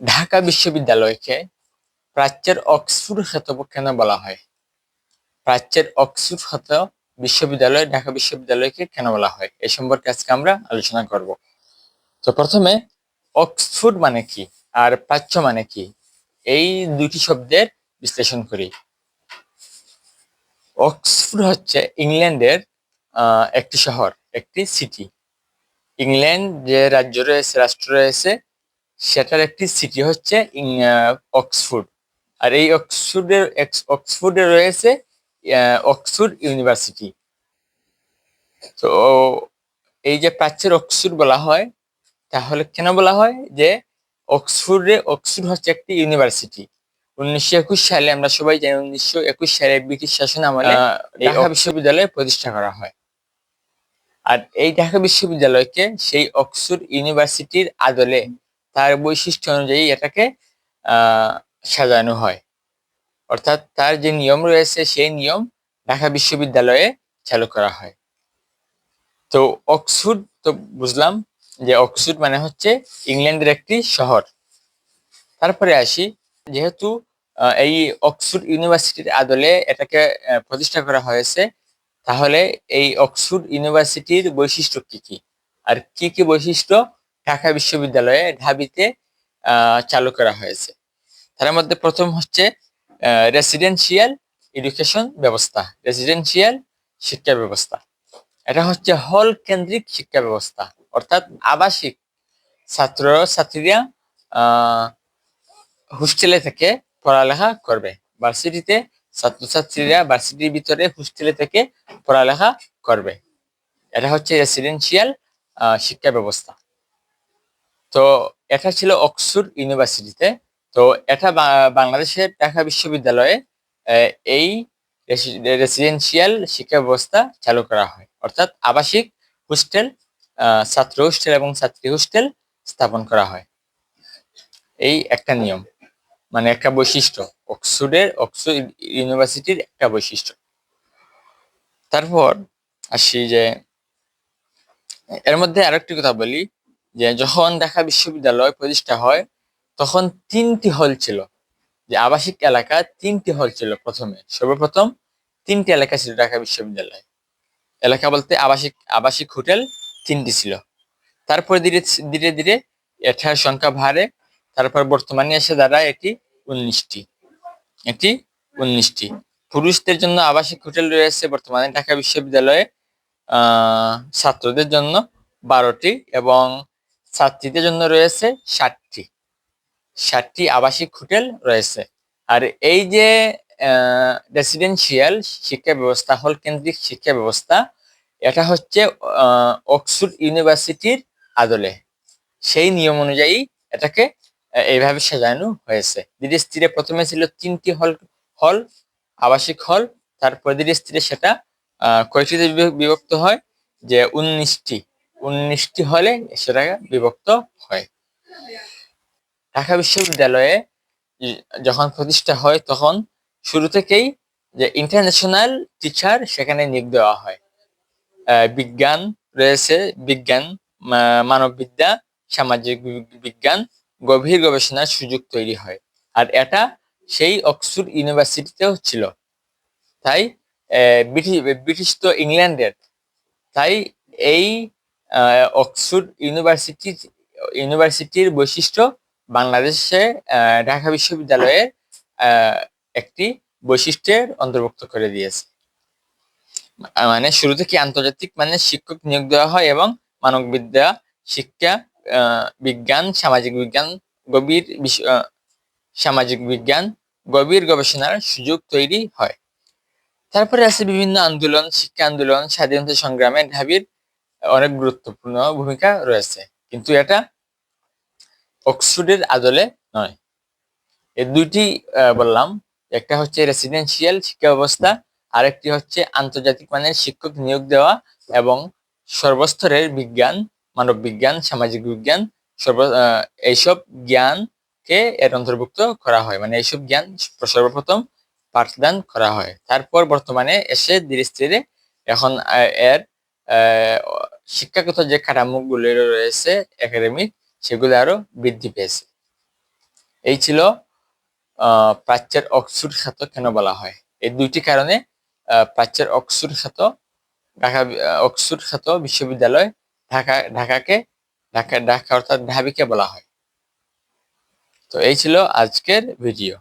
ঢাকা বিশ্ববিদ্যালয়কে প্রাচ্যের অক্সফোর্ড খ্যাত কেন বলা হয়? প্রাচ্যের অক্সফোর্ড খ্যাত বিশ্ববিদ্যালয় ঢাকা বিশ্ববিদ্যালয়কে কেন বলা হয়? এই সম্পর্কে আজকে আমরা আলোচনা করব। তো প্রথমে, অক্সফোর্ড মানে কি? আর প্রাচ্য মানে কি? এই দুটি শব্দের বিশ্লেষণ করি। অক্সফোর্ড হচ্ছে ইংল্যান্ডের একটি শহর, একটি সিটি। ইংল্যান্ড যে রাজ্য রয়েছে, রাষ্ট্র রয়েছে সেটার একটি সিটি হচ্ছে অক্সফোর্ড। আর এই অক্সফোর্ডের অক্সফোর্ডে রয়েছে অক্সফোর্ড ইউনিভার্সিটি। তো এই যে প্রাচ্যের অক্সফোর্ড বলা হয় তাহলে কেন বলা হয় যে অক্সফোর্ডে অক্সফোর্ড হচ্ছে একটি ইউনিভার্সিটি। উনিশশো একুশ সালে আমরা সবাই জানি উনিশশো একুশ সালে ব্রিটিশ শাসন আমলে ঢাকা বিশ্ববিদ্যালয় প্রতিষ্ঠা করা হয়। আর এই ঢাকা বিশ্ববিদ্যালয়কে সেই অক্সফোর্ড ইউনিভার্সিটির আদলে তার বৈশিষ্ট্য অনুযায়ী এটাকে সাজানো হয়। অর্থাৎ তার যে নিয়ম রয়েছে, সেই নিয়ম ঢাকা বিশ্ববিদ্যালয়ে চালু করা হয়। তো অক্সফোর্ড, তো বুঝলাম যে অক্সফোর্ড মানে হচ্ছে ইংল্যান্ডের একটি শহর। তারপরে আসি, যেহেতু এই অক্সফোর্ড ইউনিভার্সিটির আদলে এটাকে প্রতিষ্ঠা করা হয়েছে, তাহলে এই অক্সফোর্ড ইউনিভার্সিটির বৈশিষ্ট্য কি কি? আর কি কি বৈশিষ্ট্য? ঢাকা বিশ্ববিদ্যালয়ে ঢাবিতে চালু করা হয়েছে। তার মধ্যে প্রথম হচ্ছে রেসিডেন্সিয়াল এডুকেশন ব্যবস্থা রেসিডেন্সিয়াল শিক্ষা ব্যবস্থা। এটা হচ্ছে হল কেন্দ্রিক শিক্ষা ব্যবস্থা, অর্থাৎ আবাসিক ছাত্র, ছাত্রীরা হোস্টেলে থেকে পড়ালেখা করবে। ভার্সিটিতে ছাত্রছাত্রীরা ভার্সিটির ভিতরে হোস্টেলে থেকে পড়ালেখা করবে। এটা হচ্ছে রেসিডেন্সিয়াল শিক্ষা ব্যবস্থা। তো এটা ছিল অক্সফোর্ড ইউনিভার্সিটিতে। তো এটা বাংলাদেশের ঢাকা বিশ্ববিদ্যালয়ে এই রেসিডেন্সিয়াল শিক্ষা ব্যবস্থা চালু করা হয়। অর্থাৎ আবাসিক হোস্টেল ছাত্র হোস্টেল এবং ছাত্রী হোস্টেল স্থাপন করা হয়। এই একটা নিয়ম মানে একটা বৈশিষ্ট্য, অক্সফোর্ডের, অক্সফোর্ড ইউনিভার্সিটির একটা বৈশিষ্ট্য। তারপর আসি যে, এর মধ্যে আরেকটি কথা বলি যে যখন ঢাকা বিশ্ববিদ্যালয় প্রতিষ্ঠা হয়, তখন তিনটি হল ছিল। যে আবাসিক এলাকা, তিনটি হল ছিল প্রথমে। সর্বপ্রথম তিনটি এলাকা ছিল ঢাকা বিশ্ববিদ্যালয়। এলাকা বলতে আবাসিক আবাসিক হোটেল তিনটি ছিল। তারপর ধীরে ধীরে ধীরে এটার সংখ্যা বাড়ে। তারপর বর্তমানে এসে দাঁড়ায় এটি উনিশটি। এটি উনিশটি। পুরুষদের জন্য আবাসিক হোটেল রয়েছে বর্তমানে ঢাকা বিশ্ববিদ্যালয়ে ছাত্রদের জন্য বারোটি এবং ছাত্রীদের জন্য রয়েছে ষাটটি। ষাটটি আবাসিক হোটেল রয়েছে। আর এই যে রেসিডেন্সিয়াল শিক্ষা ব্যবস্থা হল কেন্দ্রিক শিক্ষা ব্যবস্থা, এটা হচ্ছে অক্সফোর্ড ইউনিভার্সিটির আদলে। সেই নিয়ম অনুযায়ী এটাকে এইভাবে সাজানো হয়েছে। ধীরে স্থিরে প্রথমে ছিল তিনটি হল হল আবাসিক হল তারপর ধীরে স্থিরে সেটা বিভ- বিভক্ত হয় যে উনিশটি। উনিশটি হলে সেটা বিভক্ত হয়। ঢাকা বিশ্ববিদ্যালয়ে যখন প্রতিষ্ঠা হয় তখন শুরু থেকেই যে ইন্টারন্যাশনাল টিচার সেখানে নিয়োগ দেওয়া হয়। বিজ্ঞান রয়েছে, বিজ্ঞান মানববিদ্যা, সামাজিক বিজ্ঞান, গভীর গবেষণার সুযোগ তৈরি হয়। আর এটা সেই অক্সফোর্ড ইউনিভার্সিটিতেও ছিল। তাই ব্রিটিশ ব্রিটিশ তো ইংল্যান্ডের। তাই এই অক্সফোর্ড ইউনিভার্সিটি ইউনিভার্সিটির বৈশিষ্ট্য বাংলাদেশে ঢাকা বিশ্ববিদ্যালয়ের একটি বৈশিষ্ট্যের অন্তর্ভুক্ত করে দিয়েছে। মানে শুরু থেকে আন্তর্জাতিক মানে শিক্ষক নিয়োগ দেওয়া হয় এবং মানববিদ্যা, শিক্ষা বিজ্ঞান, সামাজিক বিজ্ঞান, গভীর সামাজিক বিজ্ঞান, গভীর গবেষণার সুযোগ তৈরি হয়। তারপরে আছে বিভিন্ন আন্দোলন, শিক্ষা আন্দোলন, স্বাধীনতা সংগ্রামে ঢাবির অনেক গুরুত্বপূর্ণ ভূমিকা রয়েছে। কিন্তু এটা অক্সফোর্ডের আদলে নয়। এই দুইটি বললাম, একটা হচ্ছে রেসিডেন্সিয়াল শিক্ষা ব্যবস্থা, আরেকটি হচ্ছে আন্তর্জাতিক মানের শিক্ষক নিয়োগ দেওয়া এবং সর্বস্তরের বিজ্ঞান, মানব বিজ্ঞান, সামাজিক বিজ্ঞান, সর্ব এইসব জ্ঞানকে এর অন্তর্ভুক্ত করা হয়। মানে এইসব জ্ঞান সর্বপ্রথম পাঠদান করা হয়। তারপর বর্তমানে এসে ধীরে স্থিরে এখন এর শিক্ষাগত যে কাঠামোগুলো রয়েছে একাডেমিক সেগুলো আরও বৃদ্ধি পেয়েছে। এই ছিল প্রাচ্যের অক্সফোর্ড খ্যাত কেন বলা হয়? এই দুইটি কারণে প্রাচ্যের অক্সফোর্ড খ্যাত ঢাকা আহ, অক্সফোর্ড খ্যাত বিশ্ববিদ্যালয় ঢাকা ঢাকাকে ঢাকা ঢাকা অর্থাৎ ঢাবিকে বলা হয়। তো এই ছিল আজকের ভিডিও।